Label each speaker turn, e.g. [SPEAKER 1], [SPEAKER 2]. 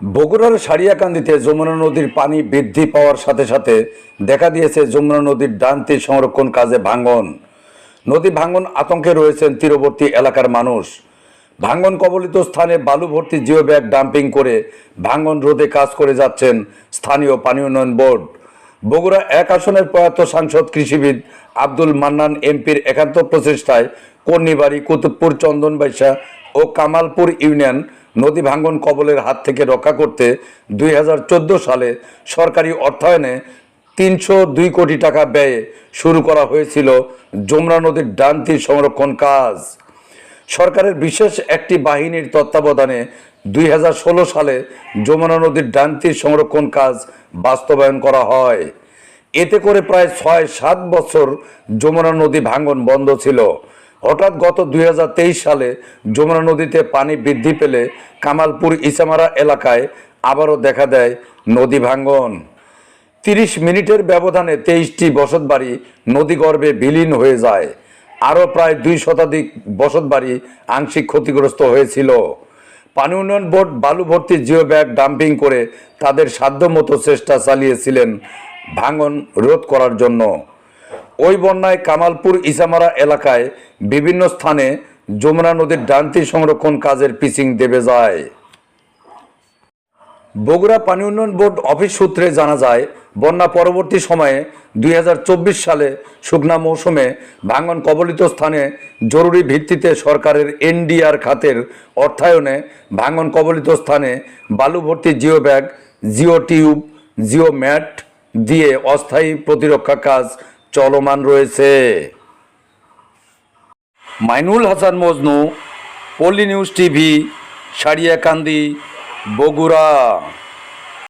[SPEAKER 1] বগুড়ার সারিয়াকান্দিতে যমুনা নদীর পানি বৃদ্ধি পাওয়ার সাথে সাথে দেখা দিয়েছে যমুনা নদীর ডান তীর সংরক্ষণ কাজে ভাঙন। নদী ভাঙন আতঙ্কে রয়েছেন তীরবর্তী এলাকার মানুষ। ভাঙন কবলিত স্থানে বালু ভর্তি জিও ব্যাগ ডাম্পিং করে ভাঙন রোধে কাজ করে যাচ্ছেন স্থানীয় পানি উন্নয়ন বোর্ড। বগুড়া এক আসনের প্রয়াত সাংসদ কৃষিবিদ আব্দুল মান্নান এমপির একান্ত প্রচেষ্টায় কর্ণিবাড়ি, কুতুবপুর চন্দনবাইশা ও কামালপুর ইউনিয়ন নদী ভাঙ্গন কবলের হাত থেকে রক্ষা করতে দুই হাজার চোদ্দ সালে সরকারি অর্থায়নে তিনশো দুই কোটি টাকা ব্যয়ে শুরু করা হয়েছিল যমুনা নদীর ডান তীর সংরক্ষণ কাজ। সরকারের বিশেষ একটি বাহিনীর তত্ত্বাবধানে দুই হাজার ষোলো সালে যমুনা নদীর ডান সংরক্ষণ কাজ বাস্তবায়ন করা হয়। এতে করে প্রায় ছয় সাত বছর যমুনা নদী ভাঙ্গন বন্ধ ছিল। হঠাৎ গত দুই হাজার তেইশ সালে যমুনা নদীতে পানি বৃদ্ধি পেলে কামালপুর ইসামারা এলাকায় আবারও দেখা দেয় নদী ভাঙ্গন। তিরিশ মিনিটের ব্যবধানে তেইশটি বসতবাড়ি নদীগর্ভে বিলীন হয়ে যায়। আরও প্রায় দুই শতাধিক বসতবাড়ি আংশিক ক্ষতিগ্রস্ত হয়েছিল। পানি উন্নয়ন বোর্ড বালু ভর্তি জিও ব্যাগ ডাম্পিং করে তাদের সাধ্যমতো চেষ্টা চালিয়েছিলেন ভাঙন রোধ করার জন্য। ওই বন্যায় কামালপুর ইসামারা এলাকায় বিভিন্ন স্থানে যমুনা নদীর ডান্তি সংরক্ষণ কাজের পিচিং দেবে যায়। বগুড়া পানি উন্নয়ন বোর্ড অফিস সূত্রে জানা যায়, বন্যা পরবর্তী সময়ে দুই হাজার চব্বিশ সালে শুকনা মৌসুমে ভাঙন কবলিত স্থানে জরুরি ভিত্তিতে সরকারের এনডিআর খাতের অর্থায়নে ভাঙন কবলিত স্থানে বালু ভর্তি geo bag geo tube, geo mat দিয়ে অস্থায়ী প্রতিরক্ষা কাজ চলমান রয়েছে। মাইনুল হাসান মজনু পল্লী নিউজ টিভি সারিয়াকান্দি বগুড়া।